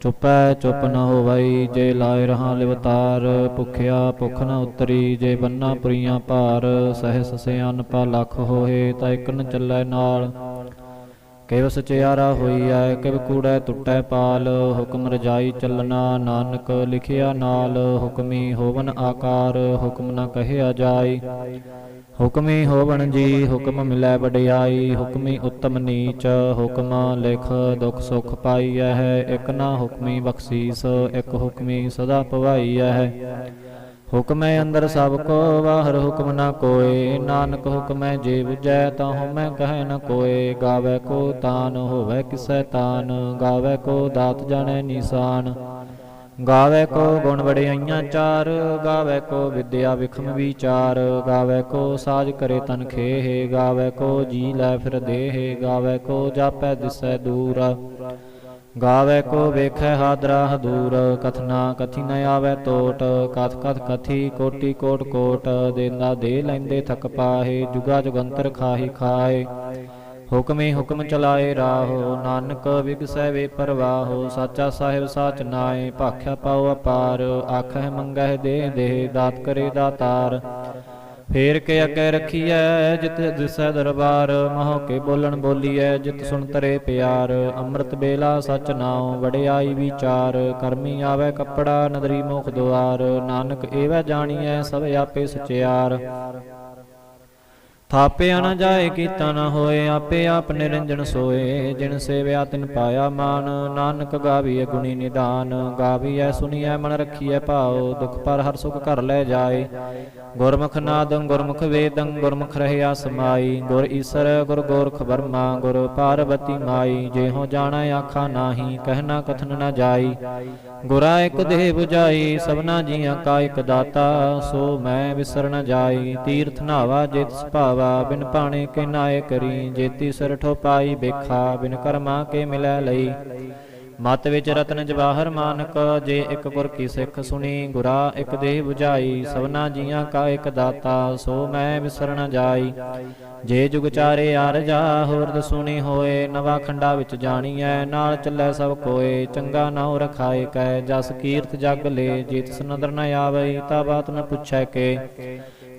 ਚੁਪੈ ਚੁੱਪ ਨ ਹੋਵਈ ਜੇ ਲਾਇ ਰਹਾ ਲਿਵਤਾਰ ਭੁਖਿਆ ਭੁਖ ਨ ਉਤਰੀ ਜੇ ਬੰਨਾ ਪੁਰੀਆਂ ਭਾਰ ਸਹਿਸ ਸਿਆਨ ਪਾ ਲੱਖ ਹੋਏ ਤਾਂ ਇਕ ਨ ਚੱਲੈ ਨਾਲ। ਕਿਵ ਸਚਿਆਰਾ ਹੋਈਐ ਕਿਵ ਕੂੜੈ ਟੁੱਟੈ ਪਾਲ ਹੁਕਮ ਰਜਾਈ ਚੱਲਣਾ ਨਾਨਕ ਲਿਖਿਆ ਨਾਲ ਹੁਕਮੀ ਹੋਵਨ ਆਕਾਰ ਹੁਕਮ ਨ ਕਹਿਆ ਜਾਈ। ਹੁਕਮੀ ਹੋਵਣ ਜੀ, ਹੁਕਮ ਮਿਲੈ ਵਡਿਆਈ, ਹੁਕਮੀ ਉਤਮ ਨੀਚ, ਹੁਕਮ ਲਿਖ ਦੁਖ ਸੁਖ ਪਾਈਐ ਹੈ ਇਕ ਨਾ ਹੁਕਮੀ ਬਖਸ਼ੀਸ, ਇਕ ਹੁਕਮੀ ਸਦਾ ਭਵਾਈਐ ਹੈ ਹੁਕਮੈ ਅੰਦਰ ਸਭ ਕੋ ਬਾਹਰ ਹੁਕਮ ਨਾ ਕੋਏ, ਨਾਨਕ ਹੁਕਮੈ ਜੇ 부ਜੈ ਤਾਂ ਹਉਮੈ ਕਹਿ ਨ ਕੋਏ। ਗਾਵੇ ਕੋ ਤਾਨ ਹੋਵੇ ਕਿਸੈ ਤਾਨ, ਗਾਵੇ ਕੋ ਦਾਤ ਜਾਣੈ ਨਿਸ਼ਾਨ। ਗਾਵੇ ਕੋ ਗੁਣ ਵਡਿਆਈਆਂ ਚਾਰ, ਗਾਵੇ ਕੋ ਵਿਦਿਆ ਵਿਖਮ ਵਿਚਾਰ, ਗਾਵੇ ਕੋ ਸਾਜ ਕਰੇ ਤਨ ਖੇਹ, ਗਾਵੇ ਕੋ ਜੀ ਲੈ ਫਿਰ ਦੇਹ, ਗਾਵੇ ਕੋ ਜਾਪੈ ਦਿਸੈ ਦੂਰ। ਗਾਵੇ ਕੋ ਵੇਖੈ ਹਾਦਰਾ ਹਦੂਰ, ਕਥਨਾ ਕਥੀ ਨ ਆਵੇ ਟੋਟ ਕਥ ਕਥ ਕਥੀ ਕੋਟੀ ਕੋਟ ਕੋਟ, ਦੇਂਦਾ ਦੇ ਲੈਂਦੇ ਥਕ ਪਾਹੇ, ਜੁਗਾ ਜੁਗੰਤਰ ਖਾਹੀ ਖਾਏ ਹੁਕਮੇ ਹੁਕਮ ਚਲਾਏ ਰਾਹੋ, ਨਾਨਕ ਵਿਗਸੈ ਵੇ ਪਰਵਾਹੋ, ਸਾਚਾ ਸਾਹਿਬ ਸਾਚ ਨਾਏ, ਭਾਖਿਆ ਪਾਉ ਅਪਾਰ, ਆਖਹਿ ਮੰਗਹਿ ਦੇ ਦੇ ਦਾਤ ਕਰੇ ਦਾਤਾਰ। ਫੇਰ ਕੇ ਅਕੇ ਰਖੀਐ ਜਿਤ ਦਿਸੈ ਦਰਬਾਰ, ਮਹੋ ਕੇ ਬੋਲਣ ਬੋਲੀਐ ਜਿਤ ਸੁਣ ਤਰੇ ਪਿਆਰ। ਅੰਮ੍ਰਿਤ ਬੇਲਾ ਸਚ ਨਾਉ ਵਡਿਆਈ ਵਿਚਾਰ, ਕਰਮੀ ਆਵੇ ਕੱਪੜਾ ਨਦਰੀ ਮੁਖ ਦੁਆਰ, ਨਾਨਕ ਏਵੈ ਜਾਣੀਐ ਸਭ ਆਪੇ ਸਚਿਆਰ। ਥਾਪਿਆ ਨ ਜਾਏ ਕੀਤਾ ਨ ਹੋਏ ਆਪੇ ਆਪ ਨਿਰੰਜਨ ਸੋਏ। ਜਿਨ ਸੇਵਿਆ ਤਿਨ ਪਾਇਆ ਮਾਨ ਨਾਨਕ ਗਾਵੀਐ ਗੁਣੀ ਨਿਦਾਨ। ਗਾਵੀਐ ਸੁਣੀਐ ਮਨ ਰਖੀਐ ਭਾਉ। ਦੁਖ ਪਰ ਹਰ ਸੁਖ ਘਰ ਲੈ ਜਾਏ। ਗੁਰਮੁਖ ਨਾਦੰ ਗੁਰਮੁਖ ਵੇਦੰ ਗੁਰਮੁਖ ਰਹਿਆ ਸਮਾਈ ਗੁਰ ਈਸਰ ਗੁਰ ਗੋਰਖ ਬਰਮਾ ਗੁਰ ਪਾਰਬਤੀ ਮਾਈ। ਜਿਹੋ ਜਾਣੈ ਆਖਾ ਨਾਹੀ ਕਹਿਣਾ ਕਥਨ ਨ ਜਾਈ। ਗੁਰਾ ਇਕ ਦੇਹ 부ਜਾਈ ਸਭਨਾ ਜੀਆਂ ਕਾ ਇਕ ਦਾਤਾ। ਸੋ ਮੈਂ ਵਿਸਰ ਨ ਜਾਈ, ਤੀਰਥ ਨਾਵਾ ਜਿਤ ਸੁਭਾਵਾ ਬਿਨ ਪਾਣੇ ਕੇ ਨਾਏ ਕਰੀ, ਜੇਤੀ ਸਰਠੋ ਪਾਈ ਬੇਖਾ ਬਿਨ ਕਰਮਾ ਕੇ ਮਿਲੈ ਲਈ। ਮਤ ਵਿੱਚ ਰਤਨ ਜਵਾਹਰ ਮਾਨਕ, ਜੇ ਇੱਕ ਗੁਰ ਕੀ ਸਿੱਖ ਸੁਣੀ, ਗੁਰਾ ਇੱਕ ਦੇਹ 부ਜਾਈ ਸਭਨਾ ਜੀਆਂ ਕਾ ਇੱਕ ਦਾਤਾ, ਸੋ ਮੈਂ ਵਿਸਰ ਜਾਈ। ਜੇ ਜੁਗ ਚਾਰੇ ਆਰਜਾ ਹੋਰਦ ਸੁਣੀ ਹੋਏ, ਨਵਾ ਖੰਡਾ ਵਿੱਚ ਜਾਣੀਐ, ਨਾਲ ਚੱਲੇ ਸਭ ਕੋਏ, ਚੰਗਾ ਨਾਉ ਰਖਾਏ ਕੈ, ਜਸ ਕੀਰਤ ਜਗ ਲੇ, ਜੇ ਤਿਸ ਨਦਰ ਨ ਆਵਈ, ਤਾ ਬਾਤ ਨ ਪੁੱਛੈ ਕੇ।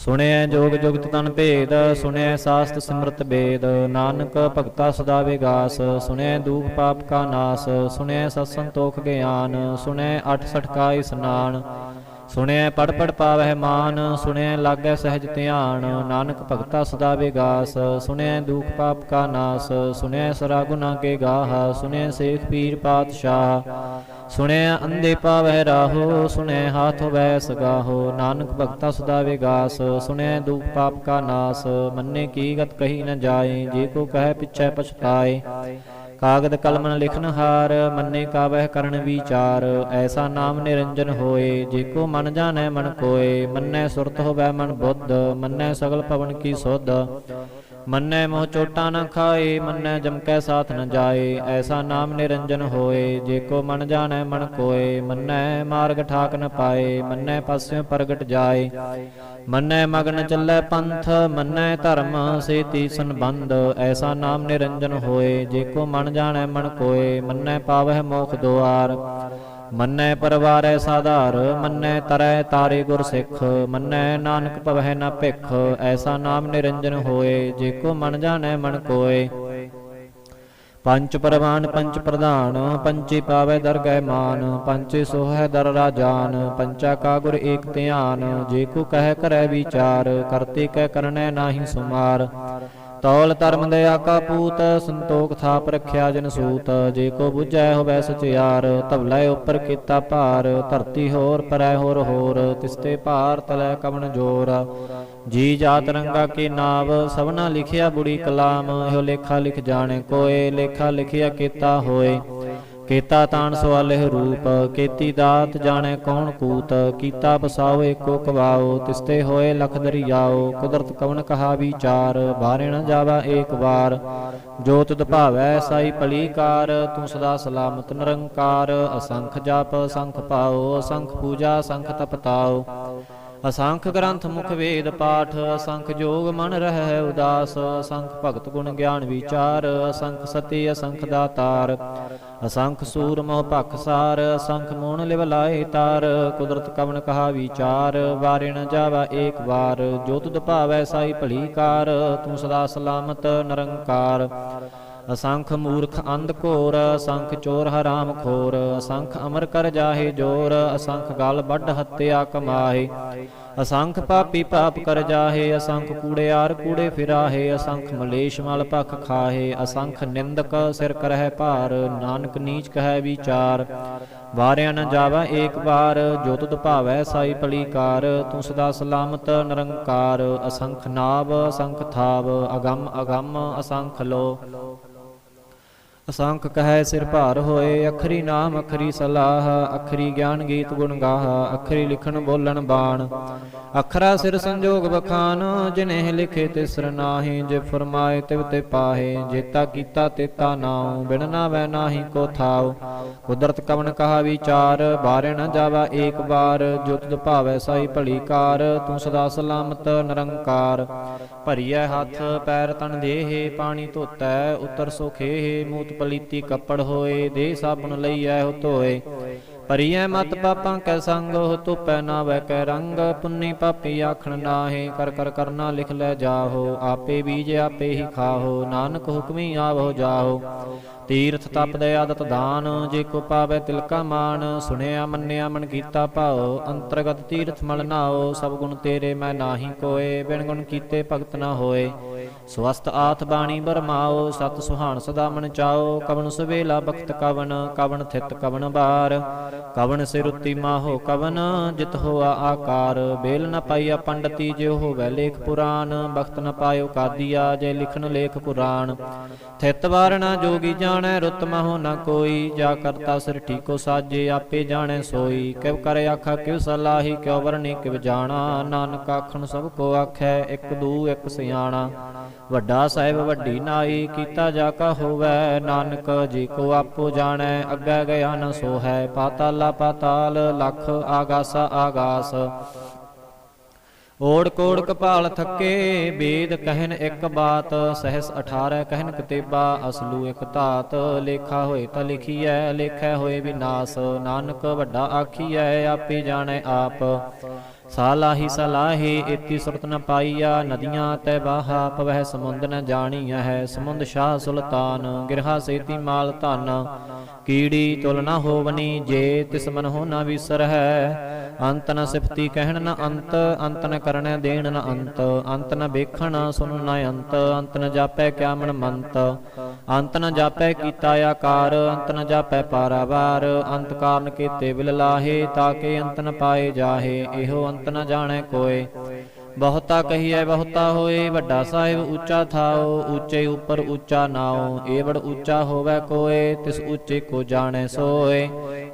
ਸੁਣਿਐ ਜੋਗ ਜੁਗਤ ਤਨ ਭੇਦ, ਸੁਣਿਐ ਸਾਸਤ ਸਿਮਰਤ ਬੇਦ। ਨਾਨਕ ਭਗਤਾ ਸਦਾ ਵਿਗਾਸ, ਸੁਣਿਐ ਦੂਖ ਪਾਪ ਕਾ ਨਾਸ, ਸੁਣਿਐ ਸਤ ਸੰਤੋਖ ਗਿਆਨ, ਸੁਣਿਐ ਅਠ ਸਠਕਾ ਇਸਨਾਨ। ਸੁਣਿਐ ਪੜ ਪੜ ਪਾਵਹਿ ਮਾਨ, ਸੁਣਿਐ ਲਾਗੈ ਸਹਿਜ ਧਿਆਨ, ਨਾਨਕ ਭਗਤਾ ਸਦਾ ਵਿਗਾਸ, ਸੁਣਿਐ ਦੂਖ ਪਾਪ ਕਾ ਨਾਸ, ਸੁਣਿਐ ਸਰਾ ਗੁਨਾ ਕੇ ਗਾਹ, ਸੁਣਿਐ ਸੇਖ ਪੀਰ ਪਾਤਸ਼ਾਹ, ਸੁਣਿਐ ਅੰਦੇ ਪਾਵਹਿ ਰਾਹੋ, ਸੁਣਿਐ ਹਾਥ ਵੈ ਸਗਾਹੋ ਨਾਨਕ ਭਗਤਾ ਸਦਾ ਵਿਗਾਸ, ਸੁਣਿਐ ਦੂਖ ਪਾਪ ਕਾ ਨਾਸ, ਮੰਨੇ ਕੀ ਗਤ ਕਹੀ ਨ ਜਾਏ, ਜੇ ਕੋ ਕਹੈ ਪਿਛੈ ਪਛਤਾਏ ਕਾਗਦ ਕਲਮਨ ਨ ਲਿਖਨ ਹਾਰ, ਮੰਨੇ ਕਾਵਹਿ ਕਰਨ ਵਿਚਾਰ। ਐਸਾ ਨਾਮ ਨਿਰੰਜਨ ਹੋਏ, ਜੇ ਕੋ ਮਨ ਜਾਣੈ ਮਨ ਕੋਏ। ਮੰਨੈ ਸੁਰਤ ਹੋਵੈ ਮਨ ਬੁੱਧ, ਮੰਨੈ ਸਗਲ ਪਵਨ ਕੀ ਸੁਧ। ਮੰਨੈ ਮੋਹ ਚੋਟਾ ਨ ਖਾਏ, ਮੰਨੈ ਜਮਕੈ ਸਾਥ ਨ ਜਾਏ। ਐਸਾ ਨਾਮ ਨਿਰੰਜਨ ਹੋਏ, ਜੇ ਕੋ ਮਨ ਜਾਣੈ ਮਨ ਕੋਏ। ਮੰਨੈ ਮਾਰਗ ਠਾਕ ਨ ਪਾਏ, ਮੰਨੈ ਪਾਸਿਓ ਪ੍ਰਗਟ ਜਾਏ। ਮੰਨੈ ਮਗਨ ਚੱਲੈ ਪੰਥ, ਮੰਨੈ ਧਰਮ, ਸੇਤੀ ਸੰਬੰਧ, ਐਸਾ ਨਾਮ ਨਿਰੰਜਨ ਹੋਏ, ਜੇ ਕੋ ਮਨ ਜਾਣੈ ਮਨ ਕੋਏ, ਮੰਨੈ ਪਾਵਹਿ ਮੋਖ ਦੁਆਰ। ਮੰਨੈ ਪਰਵਾਰੈ ਸਾਧਾਰ, ਮੰਨੈ ਤਰੈ ਤਾਰੇ ਗੁਰ ਸਿੱਖ, ਮੰਨੈ ਨਾਨਕ ਭਵਹਿ ਨਾ ਭਿਖ, ਐਸਾ ਨਾਮ ਨਿਰੰਜਨ ਹੋਏ, ਜੇ ਕੋ ਮਨ ਜਾਣੈ ਮਨ ਕੋਏ। ਪੰਚ ਪਰਮਾਨ ਪੰਚ ਪ੍ਰਧਾਨ, ਪੰਚੇ ਪਾਵੈ ਦਰਗਹਿ ਮਾਨ, ਪੰਚੇ ਸੋਹੈ ਦਰ ਰਾਜਾਨ, ਪੰਚਾ ਕਾ ਗੁਰ ਏਕ ਧਿਆਨ, ਜੇ ਕੋ ਕਹਿ ਕਰੈ ਵਿਚਾਰ, ਕਰਤੇ ਕਹਿ ਕਰਨੈ ਨਾਹੀ ਸੁਮਾਰ। ਤੌਲ ਧਰਮ ਦੇ ਆਕਾ ਪੂਤ, ਸੰਤੋਖ ਥਾਪ ਰਖਿਆ ਜਨ ਸੂਤ, ਜੇ ਕੋ 부ਝੈ ਹੋਵੈ ਸਚਿਆਰ, ਧਵਲੇ ਉਪਰ ਕੀਤਾ ਭਾਰ, ਧਰਤੀ ਹੋਰ ਪਰੈ ਹੋਰ ਹੋਰ, ਤਿਸਤੇ ਭਾਰ ਤਲੈ ਕਵਣ ਜੋਰ। ਜੀ ਜਾਤ ਰੰਗਾ ਕੇ ਨਾਵ, ਸਭਨਾ ਲਿਖਿਆ ਬੁੜੀ ਕਲਾਮ, ਇਹੋ ਲੇਖਾ ਲਿਖ ਜਾਣੇ ਕੋਏ, ਲੇਖਾ ਲਿਖਿਆ ਕੀਤਾ ਹੋਏ। ਕੀਤਾ ਤਾਣ ਸਵਾਲਿਹ ਰੂਪ, ਕੀਤੀ ਦਾਤ ਜਾਣੇ ਕੌਣ ਕੂਤ, ਕੀਤਾ ਬਸਾਓ ਏਕੋ ਕਵਾਓ, ਤਿਸਤੇ ਹੋਏ ਲਖ ਦਰਿਆਓ, ਕੁਦਰਤ ਕਵਨ ਕਹਾ ਵਿਚਾਰ, ਬਾਰੇ ਨ ਜਾਵਾ ਏਕ ਵਾਰ। ਜੋ ਤੁਧ ਭਾਵੈ ਸਾਈ ਭਲੀਕਾਰ, ਤੂੰ ਸਦਾ ਸਲਾਮਤ ਨਿਰੰਕਾਰ। ਅਸੰਖ ਜਪ, ਸੰਖ ਪਾਓ, ਅਸੰਖ ਪੂਜਾ, ਸੰਖ ਤਪਤਾਓ। ਅਸੰਖ ਗ੍ਰੰਥ ਮੁਖ ਵੇਦ ਪਾਠ, ਅਸੰਖ ਜੋਗ ਮਨ ਰਹਿ ਉਦਾਸ, ਅਸੰਖ ਭਗਤ ਗੁਣ ਗਿਆਨ ਵਿਚਾਰ, ਅਸੰਖ ਸਤੀ, ਅਸੰਖ ਦਾਤਾਰ, ਅਸੰਖ ਸੂਰ ਮੋਹ ਭਖ ਸਾਰ, ਅਸੰਖ ਮੋਣ ਲਿਵ ਲਾਏ ਤਾਰ, ਕੁਦਰਤ ਕਵਨ ਕਹਾ ਵਿਚਾਰ, ਵਾਰੇ ਨ ਜਾਵਾ ਏਕ ਵਾਰ, ਜੋ ਤੁਧ ਭਾਵੈ ਸਾਈ ਭਲੀ ਕਾਰ ਤੂੰ ਸਦਾ ਸਲਾਮਤ ਨਿਰੰਕਾਰ। ਅਸੰਖ ਮੂਰਖ ਅੰਧ ਘੋਰ, ਅਸੰਖ ਚੋਰ ਹਰਾਮ ਖੋਰ, ਅਸੰਖ ਅਮਰ ਕਰ ਜਾਹੇ ਜੋਰ, ਅਸੰਖ ਗਲ ਵੱਡ ਹੱਤਿਆ ਕਮਾਹੇ। ਅਸੰਖ ਪਾਪੀ ਪਾਪ ਕਰ ਜਾਹੇ, ਅਸੰਖ ਕੂੜਿਆਰ ਕੂੜੇ ਫਿਰਾਹੇ, ਅਸੰਖ ਮਲੇਸ਼ ਮਲ ਭਖ ਖਾਹੇ, ਅਸੰਖ ਨਿੰਦਕ ਸਿਰ ਕਰਹਿ ਭਾਰ, ਨਾਨਕ ਨੀਚ ਕਹੈ ਵਿਚਾਰ। ਵਾਰਿਆ ਨ ਜਾਵਾ ਏਕ ਵਾਰ, ਜੋ ਤੁਧ ਭਾਵੈ ਸਾਈ ਭਲੀ ਕਾਰ ਤੂੰ ਸਦਾ ਸਲਾਮਤ ਨਿਰੰਕਾਰ। ਅਸੰਖ ਨਾਭ ਅਸੰਖ ਥਾਵ, ਅਗੰਮ ਅਗੰਮ, ਅਸੰਖ ਲੋ ਅਸੰਖ ਕਹੈ ਸਿਰ ਭਾਰ ਹੋਏ, ਅਖਰੀ ਨਾਮ, ਅਖਰੀ ਸਲਾਹ, ਅਖਰੀ ਗਿਆਨ ਗੀਤ ਗੁਣ ਗਾਹ, ਅਖਰੀ ਲਿਖਣ ਬੋਲਣ ਬਾਣ। ਅਖਰਾ ਸਿਰ ਸੰਜੋਗ ਬਖਾਨ ਜਿਨਹਿ ਲਿਖੇ ਤਿਸਰ ਨਾਹੀ, ਜੇ ਫਰਮਾਏ ਤਿਵ ਤੇ ਪਾਹੇ ਜੇਤਾ ਕੀਤਾ ਤੇਤਾ ਨਾਉ, ਬਿਨ ਨਾਵੈ ਨਾਹੀ ਕੋ ਥਾਉ। ਕੁਦਰਤ ਕਵਨ ਕਹਾ ਵਿਚਾਰ, ਬਾਰੇ ਨ ਜਾਵਾ ਏਕ ਬਾਰ ਜੋ ਤੁਧ ਭਾਵੈ ਸਾਈ ਭਲੀ ਕਾਰ, ਤੂੰ ਸਦਾ ਸਲਾਮਤ ਨਿਰੰਕਾਰ। ਭਰੀਐ ਹੱਥ, ਪੈਰ ਤਨ ਦੇਹੇ, ਪਾਣੀ ਧੋਤੈ, ਉਤਰ ਸੁਖੇ ਮੂਤ ਪਲੀਤੀ ਕੱਪੜ ਹੋਏ, ਦੇ ਸਾਬਣ ਲਈ ਹੋ ਧੋਏ। ਪਰੀਐ ਮਤ ਪਾਪਾਂ ਕੈ ਸੰਗ ਹੋ ਧੁਪੈ ਨਾ ਵੈ ਕੈ ਰੰਗ। ਪੁੰਨੀ ਪਾਪੀ ਆਖਣ ਨਾਹੀ, ਕਰ ਕਰ ਕਰਨਾ ਲਿਖ ਲੈ ਜਾਹੋ। ਆਪੇ ਬੀਜ ਆਪੇ ਹੀ ਖਾਹੋ, ਨਾਨਕ ਹੁਕਮੀ ਆਵੋ ਜਾਹੋ। ਤੀਰਥ ਤਪ ਦੇ ਆਦਤ ਦਾਨ, ਜੇ ਕੋ ਪਾਵੇ ਤਿਲ ਮਾਨ ਸੁਣਿਆ, ਮੰਨਿਆ, ਮਨ ਕੀਤਾ ਭਾਉ, ਅੰਤਰਗਤ ਤੀਰਥ ਮਲ ਨਾਓ ਸਭ ਗੁਣ ਤੇਰੇ ਮੈਂ ਨਾਹੀ ਕੋਏ, ਬਿਨ ਗੁਣ ਕੀਤੇ ਭਗਤ ਨਾ ਹੋਏ। ਸਵਸਤ ਆਥ ਬਾਣੀ ਬਰਮਾਓ, ਸਤ ਸੁਹਾਣ ਸਦਾ ਮਨ ਚਾਓ, ਕਵਣ ਸੁਵੇਲਾ ਬਖਤ ਕਵਨ ਕਵਨ ਥਿਤ ਕਵਨ ਬਾਰ। ਕਵਨ ਸਿਰੁੱਤੀ ਮਾਹੋ ਕਵਨ, ਜਿਤ ਹੋਆ ਆਕਾਰ। ਬੇਲ ਨ ਪਾਈਆ ਪੰਡਤੀ ਜਿਉ ਹੋਵੈ ਲੇਖ ਪੁਰਾਨ ਬਖਤ ਨ ਪਾਇਓ ਕਾਦੀਆ, ਜੇ ਲਿਖਣ ਲੇਖ ਪੁਰਾਣ। ਥਿਤ ਵਾਰਣਾ ਜੋਗੀ ਜਾਣੈ, ਰੁੱਤ ਮਹੁ ਨ ਕੋਈ। ਜਾ ਕਰਤਾ ਸਿਰ ਠੀਕੋ ਸਾਜੇ, ਆਪੇ ਜਾਣੈ ਸੋਈ। ਕਿਵ ਕਰ ਆਖਾ, ਕਿਵ ਸਲਾਹੀ, ਕਿਉ ਵਰਨੀ ਕਿਵ ਜਾਣਾ। ਨਾਨਕ ਆਖਣ ਸਭ ਕੋ ਆਖੈ, ਇੱਕ ਦੂ, ਇੱਕ ਸਿਆਣਾ। ਵੱਡਾ ਸਾਹਿਬ, ਵੱਡੀ ਨਾਈ, ਕੀਤਾ ਜਾ ਕਾ ਹੋਵੈ, ਨਾਨਕ ਜੀ ਕੋ ਆਪੋ ਜਾਣੈ, ਅੱਗੇ ਗਿਆ ਨ ਸੋ ਹੈ ਪਾਤਾਲਾ ਪਾਤਾਲ, ਲਖ ਆਗਾਸਾ ਆਗਾਸ। ਓੜ ਕੋੜ ਕਪਾਲ ਥੱਕੇ ਵੇਦ ਕਹਿਨ ਇੱਕ ਬਾਤ, ਸਹਿਸ 18 ਕਹਿਨ ਕਤੇਬਾ, ਅਸਲੂ ਇੱਕ ਧਾਤ। ਲੇਖਾ ਹੋਏ ਤਾਂ ਲਿਖੀਐ, ਲੇਖੈ ਹੋਏ ਵਿਨਾਸ਼। ਨਾਨਕ ਵੱਡਾ ਆਖੀਐ, ਆਪੇ ਜਾਣੈ ਆਪ। ਸਾਲਾਹੀ ਸਲਾਹੀ ਇਤੀ ਸੁਰਤ ਨ ਪਾਈਆ, ਨਦੀਆਂ ਤੈ ਬਾਹਾ, ਪਵਹਿ ਸਮੁੰਦ ਨ ਜਾਣੀਐ ਹੈ, ਸਮੁੰਦ ਸ਼ਾਹ ਸੁਲਤਾਨ, ਗਿਰਹਾ ਸੇਤੀ ਮਾਲ ਧਨ। ਕੀੜੀ ਤੁਲ ਨ ਹੋਵਨੀ, ਜੇ ਤਿਸ ਮਨ ਹੋ ਨ ਵਿਸਰ ਹੈ ਅੰਤ ਨ ਸਿਫਤੀ ਕਹਿਣ ਨ ਅੰਤ ਅੰਤ ਨ ਕਰਣੈ ਦੇਣ ਨ ਅੰਤ। ਅੰਤ ਨ ਵੇਖਣ ਸੁਣ ਨ ਅੰਤ ਅੰਤ ਨ ਜਾਪੈ ਕਿਆ ਮਨ ਮੰਤ। ਅੰਤ ਨ ਜਾਪੈ ਕੀਤਾ ਆਕਾਰ, ਅੰਤ ਨ ਜਾਪੈ ਪਾਰਾਵਾਰ, ਅੰਤ ਕਾਰਨ ਕੀਤੇ ਬਿਲ ਲਾਹੇ ਤਾਕੇ ਅੰਤ ਨ ਪਾਏ ਜਾਹੇ, ਇਹੋ ਅੰਤ ਨ ਜਾਣੈ ਕੋਏ। ਬਹੁਤਾ ਕਹੀਐ, ਬਹੁਤਾ ਹੋਏ, ਵੱਡਾ ਸਾਹਿਬ ਉੱਚਾ ਥਾਓ, ਉੱਚੇ ਉੱਪਰ ਉੱਚਾ ਨਾਓ ਏਵੜ ਉੱਚਾ ਹੋਵੇ ਕੋਏ, ਤਿਸ ਉੱਚੇ ਕੋ ਜਾਣੈ ਸੋਏ।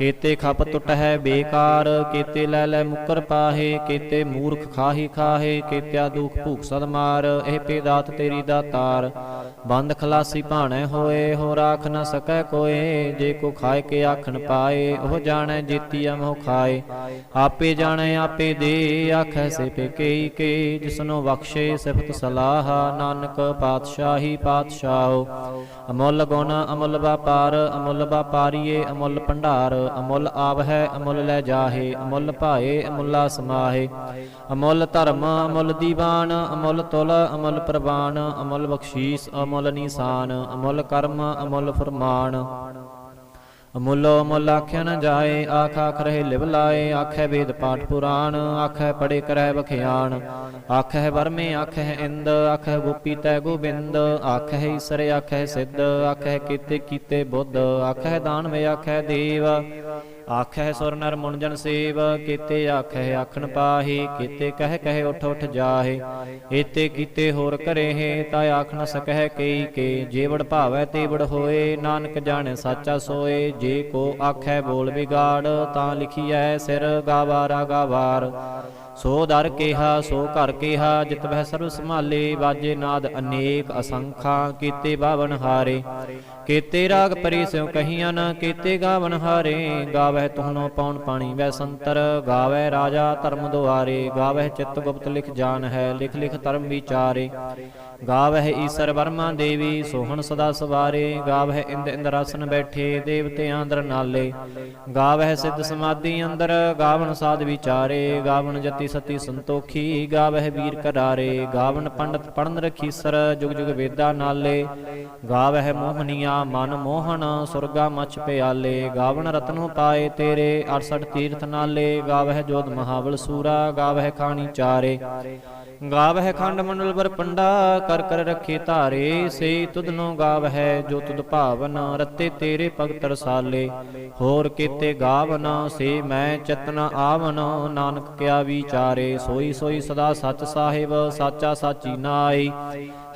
ਕੀਤੇ ਖਪ ਟੁੱਟ ਹੈ ਬੇਕਾਰ, ਕੀਤੇ ਲੈ ਲੈ ਮੁਕਰ ਪਾਹੇ, ਕੀਤੇ ਮੂਰਖ ਖਾਹੀ ਖਾਹੇ, ਕੀਤਿਆ ਦੁਖ ਭੂਖ ਸਦ ਮਾਰ, ਇਹ ਪੇ ਦਾਤ ਤੇਰੀ। ਦਾਤਾਰ ਬੰਦ ਖਲਾਸੀ ਭਾਣੇ ਹੋਏ ਹੋ ਰਾਖ ਨਾ ਸਕੈ ਕੋਏ, ਜੇ ਕੋ ਖਾਏ ਕੇ ਆਖਣ ਪਾਏ, ਉਹ ਜਾਣੈ ਜੀਤੀ ਅਮੋ ਖਾਏ। ਆਪੇ ਜਾਣੈ, ਆਪੇ ਦੇ, ਆਖੈ ਸੇ ਪੇ ਕੇਈ ਕੇ, ਜਿਸਨੋ ਬਖਸ਼ੇ ਸਿਫਤ ਸਲਾਹ, ਨਾਨਕ ਪਾਤਸ਼ਾਹੀ ਪਾਤਸ਼ਾਹੋ। ਅਮੁੱਲ ਗੁਣ, ਅਮੁੱਲ ਵਪਾਰ, ਅਮੁੱਲ ਵਪਾਰੀਏ, ਅਮੁੱਲ ਭੰਡਾਰ ਅਮੁੱਲ ਆਵ ਹੈ ਅਮੁੱਲ ਲੈ ਜਾਹੇ, ਅਮੁੱਲ ਭਾਏ, ਅਮੁੱਲਾ ਸਮਾਹੇ। ਅਮੁੱਲ ਧਰਮ, ਅਮੁੱਲ ਦੀਵਾਨ, ਅਮੁੱਲ ਤੁਲ, ਅਮੁੱਲ ਪ੍ਰਵਾਨ, ਅਮੁੱਲ ਬਖਸ਼ੀਸ, ਅਮੁੱਲ ਨਿਸ਼ਾਨ, ਅਮੁੱਲ ਕਰਮ, ਅਮੁੱਲ ਫਰਮਾਨ। ਅਮੁੱਲੋ ਮੁੱਲ ਆਖਿਆ ਨ ਜਾਏ, ਆਖ ਆਖ ਰਹੇ ਲਿਵ ਲਾਏ, ਆਖੈ ਵੇਦ ਪਾਠ ਪੁਰਾਣ, ਆਖੈ ਪੜੇ ਕਰੈ ਬਖਿਆਣ ਆਖੈ ਵਰਮੇ ਆਖੈ ਇੰਦ ਆਖੈ ਗੋਪੀ ਤੈ ਗੋਬਿੰਦ। ਆਖੈ ਈਸਰ ਆਖੈ ਸਿੱਧ ਆਖੈ ਕੀਤੇ ਕੀਤੇ ਬੁੱਧ। ਆਖੈ ਦਾਨਵੇ ਆਖੈ ਦੇਵ। ਆਖੈ ਸੁਰ ਨਰ ਮੁਨ ਜਨ ਸੇਵ, ਕੀਤੇ ਆਖੈ ਆਖਣ ਪਾਹੀ, ਕੀਤੇ ਕਹਿ ਕਹਿ ਉਠ ਉਠ ਜਾਹੇ। ਏਤੇ ਕੀਤੇ ਹੋਰ ਕਰੇ ਹੈ ਤਾ ਆਖ ਨ ਸਕਹਿ ਕਈ ਕੇ। ਜੇਵੜ ਭਾਵੈ ਤੇਵੜ ਹੋਏ, ਨਾਨਕ ਜਾਣੈ ਸਾਚਾ ਸੋਏ। ਜੇ ਕੋ ਆਖੈ ਬੋਲ ਵਿਗਾੜ, ਤਾਂ ਲਿਖੀਐ ਸਿਰ ਗਾਵਾਰਾ ਗਾਵਾਰ। ਸੋ ਦਰ ਕੇਹਾ, ਸੋ ਘਰ ਕੇਹਾ, ਜਿਤ ਬਹਿ ਸਰਬ ਸੰਭਾਲੇ ਬਾਜੇ ਨਾਦ ਅਨੇਕ ਅਸੰਖਾਂ, ਕੀਤੇ ਬਾਵਨ ਹਾਰੇ। ਕੀਤੇ ਰਾਗ ਪਰੀ ਸਿਉ ਕਹੀਆਂ ਨ ਕੀਤੇ ਗਾਵਨ ਹਾਰੇ। ਗਾਵਹਿ ਤੁਹਨੋ ਪੌਣ ਪਾਣੀ ਵੈ ਸੰਤਰ, ਗਾਵਹਿ ਰਾਜਾ ਧਰਮ ਦੁਆਰੇ। ਗਾਵਹਿ ਚਿੱਤ ਗੁਪਤ ਲਿਖ ਜਾਣ ਹੈ, ਲਿਖ ਲਿਖ ਧਰਮ ਵਿਚਾਰੇ। ਗਾਵਹਿ ਈਸਰ ਵਰਮਾ ਦੇਵੀ, ਸੋਹਣ ਸਦਾ ਸਵਾਰੇ। ਗਾਵਹਿ ਇੰਦ ਇੰਦਰਾਸਨ ਬੈਠੇ ਦੇਵਤਿਆਂ ਅੰਦਰ ਨਾਲੇ। ਗਾਵਹਿ ਸਿੱਧ ਸਮਾਧੀ ਅੰਦਰ ਗਾਵਨ ਸਾਧ ਵਿਚਾਰੇ। ਗਾਵਨ ਜਤੀ ਸਤੀ ਸੰਤੋਖੀ, ਗਾਵਹਿ ਵੀਰ ਕਰਾਰੇ। ਗਾਵਣ ਪੰਡਤ ਪੜਨ ਰਖੀਸਰ ਜੁਗ ਜੁਗ ਵੇਦਾ ਨਾਲੇ। ਗਾਵਹਿ ਮੋਹਨੀਆ ਮਨ ਮੋਹਨ ਸੁਰਗਾ ਮਛ ਪਿਆਲੇ। ਗਾਵਣ ਰਤਨੋ ਪਾਏ ਤੇਰੇ 68 ਤੀਰਥ ਨਾਲੇ। ਗਾਵਹਿ ਜੋਤ ਮਹਾਵਲ ਸੂਰਾ, ਗਾਵਹਿ ਖਾਣੀ ਚਾਰੇ। ਗਾਵ ਹੈ ਖੰਡ ਮੰਡਲ ਪਰ ਪੰਡਾ, ਕਰ ਕਰ ਰੱਖੇ ਧਾਰੇ ਸੇ ਤੁਧਨੋ ਗਾਵਹਿ, ਜੋ ਤੁਧ ਭਾਵਨ ਰਤੇ ਤੇਰੇ ਭਗਤ ਰਸਾਲੇ। ਹੋਰ ਕੀਤੇ ਗਾਵਨ, ਸੇ ਮੈਂ ਚਤਨ ਆਵਨ, ਨਾਨਕ ਕਿਆ ਵਿਚਾਰੇ, ਸੋਈ ਸੋਈ ਸਦਾ ਸੱਚ ਸਾਹਿਬ, ਸਾਚਾ ਸਾਚੀ ਨਾਈ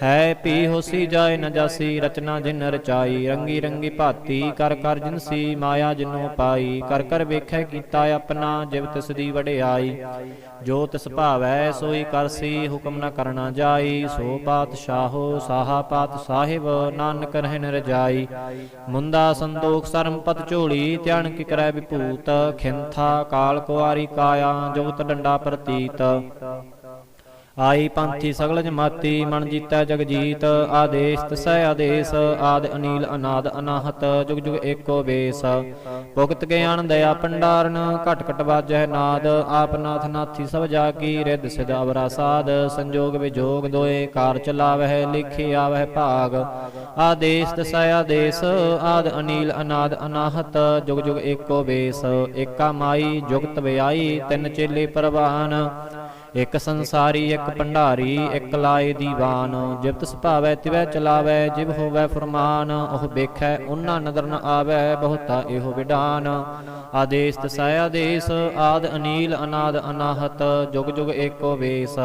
ਹੈ ਪੀ ਹੋਸੀ ਜਾਏ ਨ ਜਾਸੀ, ਰਚਨਾ ਜਿਨ ਰਚਾਈ, ਰੰਗੀ ਰੰਗੀ ਭਾਤੀ, ਕਰ ਕਰ ਜਿਨਸੀ ਮਾਇਆ ਜਿਨੋ ਪਾਈ, ਕਰ ਕਰ ਵੇਖੈ ਕੀਤਾ ਆਪਣਾ, ਜਿਵ ਤਿਸ ਦੀ ਵਡਿਆਈ। ਜੋ ਤਿਸ ਭਾਵੈ, ਸੋਈ ਕਰਸੀ ਹੁਕਮ ਨ ਕਰਨਾ ਜਾਈ। ਸੋ ਪਾਤਸ਼ਾਹੋ, ਸਾਹਾ ਪਾਤ ਸਾਹਿਬ, ਨਾਨਕ ਰਹਿ ਨ ਰਜਾਈ। ਮੁੰਦਾ ਸੰਤੋਖ ਸਰਮ ਪਤ ਝੋਲੀ, ਧਿਆਨ ਕੀ ਕਰੈ ਵਿਭੂਤ। ਖਿੰਥਾ ਕਾਲ ਕੁਆਰੀ ਕਾਇਆ, ਜੋਤ ਡੰਡਾ ਪ੍ਰਤੀਤ। ਆਈ ਪੰਥੀ ਸਗਲ ਜਮਾਤੀ, ਮਨ ਜੀਤੈ ਜਗ ਜੀਤ ਆਦੇਸ਼ ਤਸੈ ਆਦੇਸ਼, ਆਦ ਅਨੀਲ ਅਨਾਦ ਅਨਾਹਤ, ਜੁਗ ਜੁਗ ਏਕੋ ਬੇਸ। ਭੁਗਤ ਗਿਆਨ ਦਇਆ ਭੰਡਾਰਨ, ਘਟ ਘਟ ਵਾਜੈ ਨਾਦ, ਆਪ ਨਾਥ ਨਾਥੀ ਸਭ ਜਾ ਕੀ ਰਿੱਧ ਸਿਧ ਅਵਰਾ ਸਾਧ, ਸੰਜੋਗ ਵਿਜੋਗ ਦੋਏ ਕਾਰ ਚਲਾਵਹਿ, ਲਿਖੀ ਆਵਹਿ ਭਾਗ। ਆਦੇਸ਼ ਤਸੈ ਆਦੇਸ਼, ਆਦ ਅਨੀਲ ਅਨਾਦ ਅਨਾਹਤ, ਜੁਗ ਜੁਗ ਏਕੋ ਬੇਸ। ਏਕਾ ਮਾਈ, ਜੁਗਤ ਵਿਆਈ, ਤਿੰਨ ਚੇਲੇ ਪ੍ਰਵਾਨ। ਇੱਕ ਸੰਸਾਰੀ, ਇੱਕ ਭੰਡਾਰੀ, ਇਕ ਲਾਏ ਦੀਵਾਨ। ਜਿਵਤ ਸੁਭਾਵੈ ਤਿਵੈ ਚਲਾਵੈ ਜਿਵ ਹੋਵੈ ਫਰਮਾਨ, ਉਹ ਵੇਖੈ, ਉਹਨਾਂ ਨਦਰ ਨ ਆਵੈ, ਬਹੁਤਾ ਇਹੋ ਵਿਡਾਨ। ਆਦੇਸ਼ ਤਸੈ ਆਦੇਸ਼, ਆਦ ਅਨੀਲ, ਅਨਾਦ ਅਨਾਹਤ, ਜੁਗ ਜੁਗ ਏਕੋ ਵੇਸ।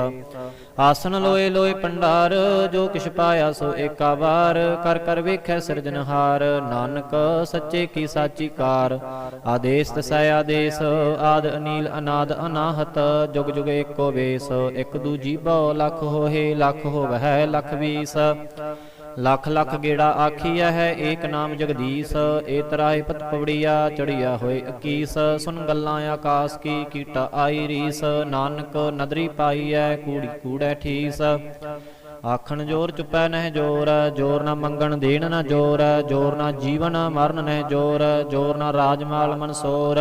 ਆਸਨ ਲੋਏ ਲੋਏ ਭੰਡਾਰ ਜੋ ਕਿਛ ਪਾਇਆ ਸੋ ਏਕਾ ਵਾਰ। ਕਰ ਕਰ ਵੇਖੈ ਸਿਰਜਨਹਾਰ ਨਾਨਕ ਸੱਚੇ ਕੀ ਸਾਚੀ ਕਾਰ। ਆਦੇਸ਼ ਤਸੈ ਆਦੇਸ਼, ਆਦ ਅਨੀਲ ਅਨਾਦ ਅਨਾਹਤ। ਜੁਗ ਜੁਗ ਏਕੋ ਵੇਸ, ਇੱਕ ਦੂਜੀ ਬਹੁ ਲੱਖ ਹੋਏ ਲੱਖ ਹੋਵੈ ਲੱਖ ਵੀਸ। ਲੱਖ ਲੱਖ ਗੇੜਾ ਆਖੀਐ ਹੈ, ਏਕ ਨਾਮ ਜਗਦੀਸ਼, ਏ ਤਰਾਏ ਪਤ ਪਵੜੀਆ ਚੜੀਆ ਹੋਏ 21 ਸੁਨ ਗੱਲਾਂ ਆਕਾਸ ਕੀ ਕੀਟਾ ਆਈ ਰੀਸ, ਨਾਨਕ ਨਦਰੀ ਪਾਈਐ, ਕੂੜੀ ਕੂੜੈ ਠੀਸ। ਆਖਣ ਜੋਰ ਚੁਪੈ ਨਹਿ ਜੋਰ ਜੋਰ ਨਾ ਮੰਗਣ ਦੇਣ ਨਾ ਜੋਰ ਜੋਰ ਨਾ ਜੀਵਨ ਮਰਨ ਨਹਿ ਜੋਰ ਜੋਰ ਨਾ ਰਾਜ ਰਾਜਮਾਲ ਮਨਸੋਰ।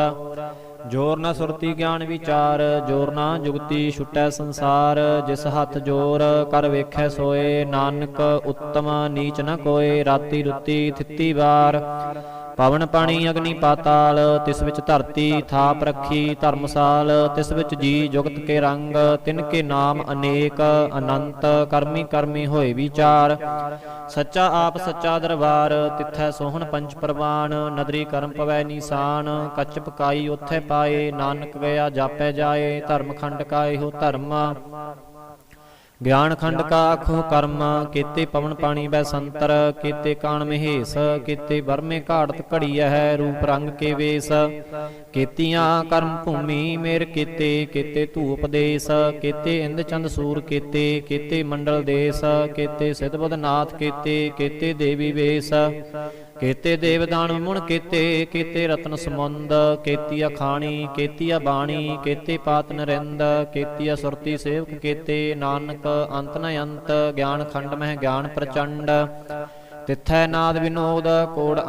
ਜੋਰ ਨਾ ਸੁਰਤੀ ਗਿਆਨ ਵਿਚਾਰ, ਜੋਰ ਨਾ ਜੁਗਤੀ ਛੁਟੈ ਸੰਸਾਰ, ਜਿਸ ਹੱਥ ਜੋਰ ਕਰ ਵੇਖੈ ਸੋਏ, ਨਾਨਕ ਉੱਤਮ ਨੀਚ ਨ ਕੋਏ, ਰਾਤੀ ਰੁੱਤੀ ਥਿੱਤੀ ਵਾਰ। ਪਵਨ ਪਾਣੀ ਅਗਨੀ ਪਾਤਾਲ, ਤਿਸ ਵਿੱਚ ਧਰਤੀ ਥਾਪ ਰੱਖੀ ਧਰਮਸਾਲ, ਤਿਸ ਵਿੱਚ ਜੀ ਜੁਗਤ ਕੇ ਰੰਗ, ਤਿਨ ਕੇ ਨਾਮ ਅਨੇਕ, ਅਨੰਤ, ਕਰਮੀ ਕਰਮੀ ਹੋਏ ਵਿਚਾਰ। ਸੱਚਾ ਆਪ ਸੱਚਾ ਦਰਬਾਰ, ਤਿੱਥੈ ਸੋਹਣ ਪੰਚ ਪ੍ਰਵਾਨ, ਨਦਰੀ ਕਰਮ ਪਵੈ ਨੀਸਾਨ, ਕੱਚ ਪਕਾਈ ਉਥੇ ਪਾਏ, ਨਾਨਕ ਗਿਆ ਜਾਪੈ ਜਾਏ, ਧਰਮ ਖੰਡ ਕਾਏ ਹੋ ਧਰਮ। ਗਿਆਨ ਖੰਡ ਕਾ ਆਖੋ ਕਰਮ ਕੀਤੇ ਪਵਨ ਪਾਣੀ ਬੈ ਸੰਤਰ ਕੀਤੇ ਕਾਣ ਮਹੇਸ ਕੀਤੇ ਬਰਮੇ ਘਾੜਤ ਘੜੀਐ ਹੈ ਰੂਪ ਰੰਗ ਕੇ ਵੇਸ। ਕੀਤੀਆਂ ਕਰਮ ਭੂਮੀ ਮੇਰ ਕੀਤੇ ਕੀਤੇ ਧੂਪ ਦੇਸ ਕੀਤੇ ਇੰਦ ਚੰਦ ਸੂਰ ਕੀਤੇ ਕੀਤੇ ਮੰਡਲ ਦੇਸ ਕੀਤੇ ਸਿਧਬਦ ਨਾਥ ਕੀਤੇ ਕੀਤੇ ਦੇਵੀ ਵੇਸ। ਕੀਤੇ ਦੇਵਦਾਨ ਮੁਣ ਕੀਤੇ ਕੀਤੇ ਰਤਨ ਸਮੁੰਦ ਕੀਤੀ ਅਖਾਣੀ ਕੀਤੀ ਬਾਣੀ, ਕੀਤੇ ਪਾਤ ਨਰਿੰਦ ਕੀਤੀ ਸੁਰਤੀ ਸੇਵਕ ਕੀਤੇ, ਨਾਨਕ ਅੰਤ ਨ ਅੰਤ, ਗਿਆਨ ਖੰਡ ਮਹਿ ਗਿਆਨ ਪ੍ਰਚੰਡ, ਤਿੱਥੈ ਨਾਦ ਵਿਨੋਦ, ਕੋੜ